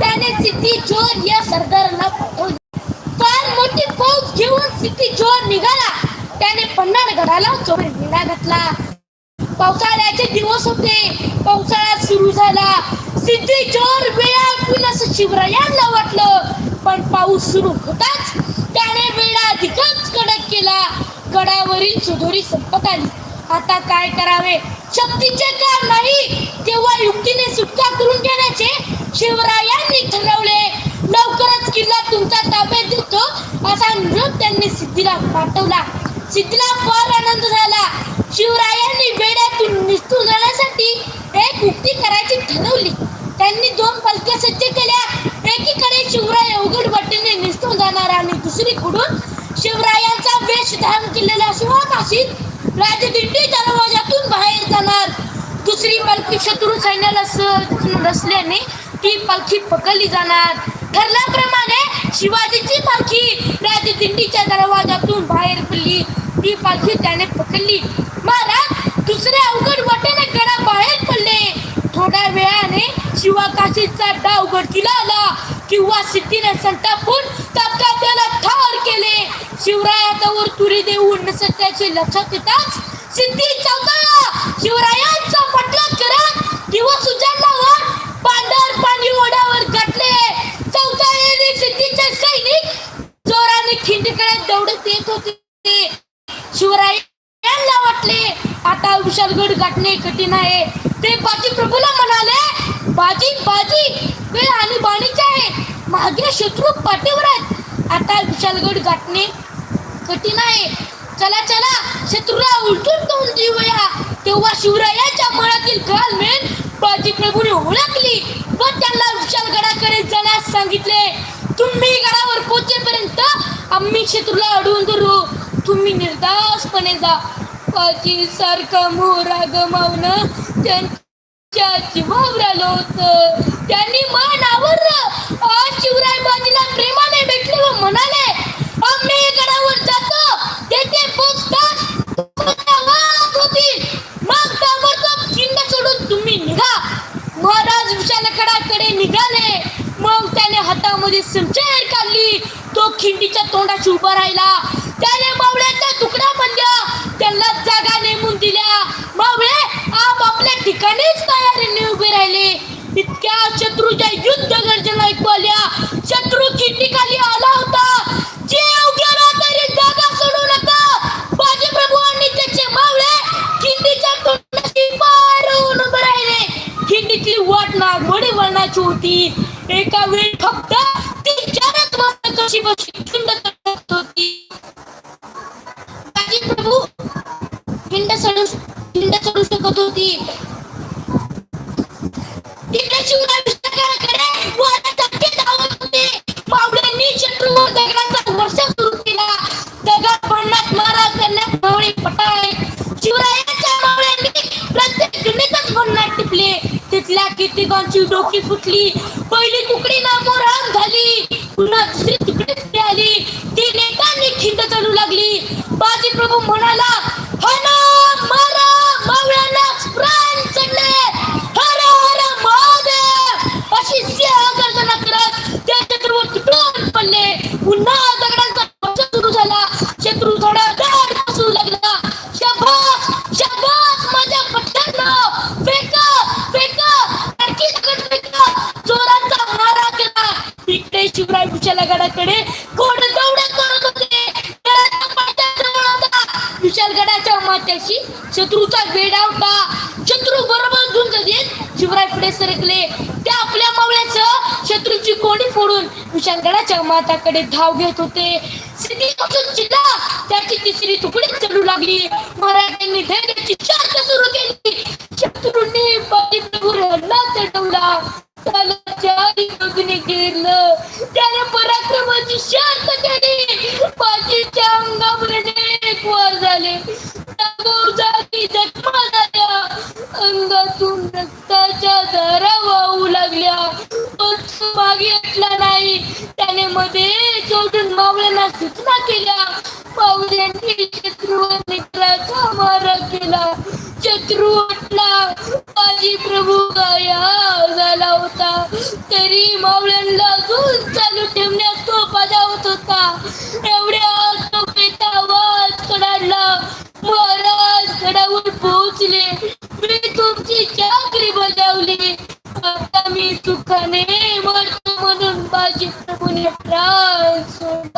त्याने सिद्धी जोर या सरदारांना पाठवली फार मोठी फौज घेऊन सिद्धी जोर निघाला. त्याने पन्हाळगडाला चोर वेढा घातला. पावसाळ्याचे दिवस होते. पावसाळा सुरू झाला. सिद्धी जोर वेळा असं शिवरायांना वाटलं. पण पाऊस सुरू होताच त्याने वेळा अधिकच कडक केला. गडावरील सुधोरी संपत आली. आता काय करावे? शक्तीचे काम नाही. तेव्हा युक्तीने सुटका करून घेण्याचे शिवरायांनी ठरवले. लवकरच किल्ला तुमचा ताब्यात देतो असा निरोप त्यांनी सिद्धीला पाठवला. सिद्धीला फार आनंद झाला. शिवरायांनी वेड्यातून निसटून जाण्यासाठी एक युक्ती करायची ठरवली. त्यांनी दोन पालख्या सज्ज केल्या. एकीकडे शिवराय अवघड वाटेने निष्ठून जाणार आणि दुसरीकडून शिवरायांचा वेश धारण केलेला शिवाकाशीत राजदिंडी दरवाजातून बाहेर जाणार. दुसरी पालखी शत्रू सैन्याला स- नसल्याने ती पालखी पकडली जाणार. ठरल्याप्रमाणे शिवाजीची पालखी राजदिंडीच्या दरवाजातून बाहेर पडली. ती पालखी त्याने पकडली. महाराज दुसरे अवघड वाटेने गडा बाहेर पडले. थोड्या वेळाने शिवाकाशीचा डाव गडकीला आला. किंवा सिद्धीने संतापून त्या त्याला ठार केले शिवराय हातावर तुरी देऊन सत्याचे लक्षात येताच सिद्धी चौकाळा शिवरायांचा पटला करा. दिवस उजाडल्यावर पांढर पाणी ओढ्यावर गाठले चौकाळ्याने सिद्धीचे सैनिक जोराने खिंडकडे दौडत येत होते. शिवरायांना वाटले आता विशालगड गाठणे कठीण आहे. ते बाजी प्रभूला म्हणाले बाजी बाजी वेळ आणि बाणीचे आहे. मागे शत्रू पाठीवर आहेत. आता विशालगड गाठणे कठीण आहे चला चला शत्रूला उलटून तोंड देऊया तेव्हा शिवरायाच्या मनातील घालमेल बाजीप्रभूने ओळखली. व त्यांना विशालगडाकडे जाण्यास सांगितले. तुम्ही गडावर पोहोचेपर्यंत आम्ही शत्रूला अडवून धरू. तुम्ही निर्दासपणे जा. बाजी सारखा मोहरा गमावणं त्यांच्या जीवावर आलो होतं. त्यांनी मान आवरलं आज शिवराय बाजीला प्रेमाने भेटले व म्हणाले आम्ही गडावर जातो तेथे पोचताच तुमच्या आवाज होतील मग ताबडतोब खिंड सोडून तुम्ही निघा महाराज विशालकडाकडे निघाले मग त्याने हातामध्ये काढली. तो खिंडीच्या तोंडाशी उभा राहिला. त्याने मावळ्याचा तुकडा बनल्या त्यांना जागा नेमून दिल्या. मावळे आप आपल्या ठिकाणीच तयारीने उभे राहिले. इतक्या शत्रूच्या युद्ध गर्जना ऐकू आल्या. शत्रू खिंडीखाली आला होता. जे उभ्या तरी जागा सोडू नका. बाजी प्रभू आणि त्याचे मावळे खिंडीच्या तोंडाशी पारून उभे राहिले. खिंडीतली वाट नागमोडी वळणाची होती. एका वेळी फक्त कशी बसली? खिंड चढत होती. बाजी प्रभू खिंड चढू खिंड चढू शकत होती. तिकडे शिवराय विष्णुकडे वारा धक्के धावत होते. मावळ्यांनी शत्रूवर दगडाचा वर्षा सुरू केला. दगड पडण्यात मारा करण्यात मावळे पटाळे शिवरायांच्या मावळ्यांनी प्रत्येक जुनीतच भन्नाट टिपले. तिथल्या कितीकांची डोकी फुटली. पहिली तुकडी नामोराम झाली. पुन्हा दुसरी तिकडे आली. ती नेताने खिंड चढू लागली. बाजी प्रभू म्हणाला विशालगडाच्या माथ्याशी शत्रूचा वेडा होता. शत्रू बरोबर झुंज देत शिवराय पुढे सरकले. त्या आपल्या मावळ्याचं शत्रूची कोणी फोडून विशांगडाच्या माताकडे धाव घेत होते. सिद्धीपासून त्याची तिसरी तुकडी चढू लागली. मराठ्यांनी धैर्याची शार्क सुरू केली. शत्रूंनी बाजी प्रभू हल्ला चढवला. त्याला चारी बघणे त्याने पराक्रमाची शार्क केली. पाचीच्या अंगावर एक वार झाले. जागी जखमा झाल्या अंगातून रक्ताच्या धारा वाहू लागल्या. तो मागे हटला नाही. त्याने मध्ये सोडून मावळ्यांना सूचना केल्या. मावळ्यांनी शत्रूवर मित्राचा मारा केला. शत्रू हटला बाजी प्रभू गाया झाला. तरी मावळ्यांना अजून चालू ठेवण्यास तो बजावत होता. एवढ्या तो पिता आवाज कडाडला महाराज